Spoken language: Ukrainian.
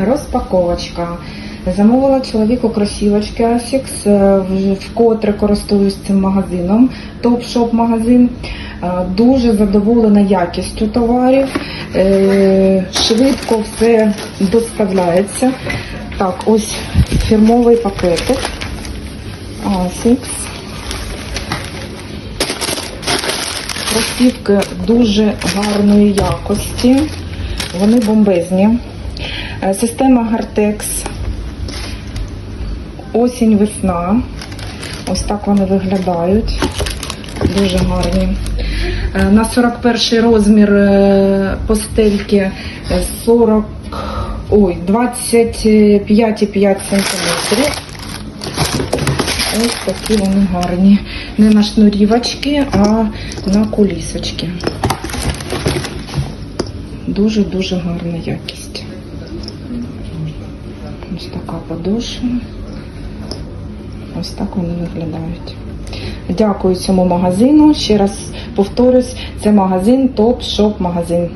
Розпаковочка. Замовила чоловіку кросівочки Asics, е, вкотре користуюсь цим магазином, топ-шоп магазин. Е, Дуже задоволена якістю товарів. Е, Швидко все доставляється. Так, ось фірмовий пакетик. Asics. Кросівки дуже гарної якості. Вони бомбезні. Е, Система Гартекс. Осінь, весна. Ось так вони виглядають. Дуже гарні. Е, На 41 розмір е, постельки е, 40, ой, 25,5 см. Ось такі вони гарні. Не на шнурівочки, а на кулісочки. Дуже-дуже гарна якість. Ось така подошва. Ось так вони виглядають. Дякую цьому магазину. Ще раз повторюсь, це магазин Топ Шоп магазин.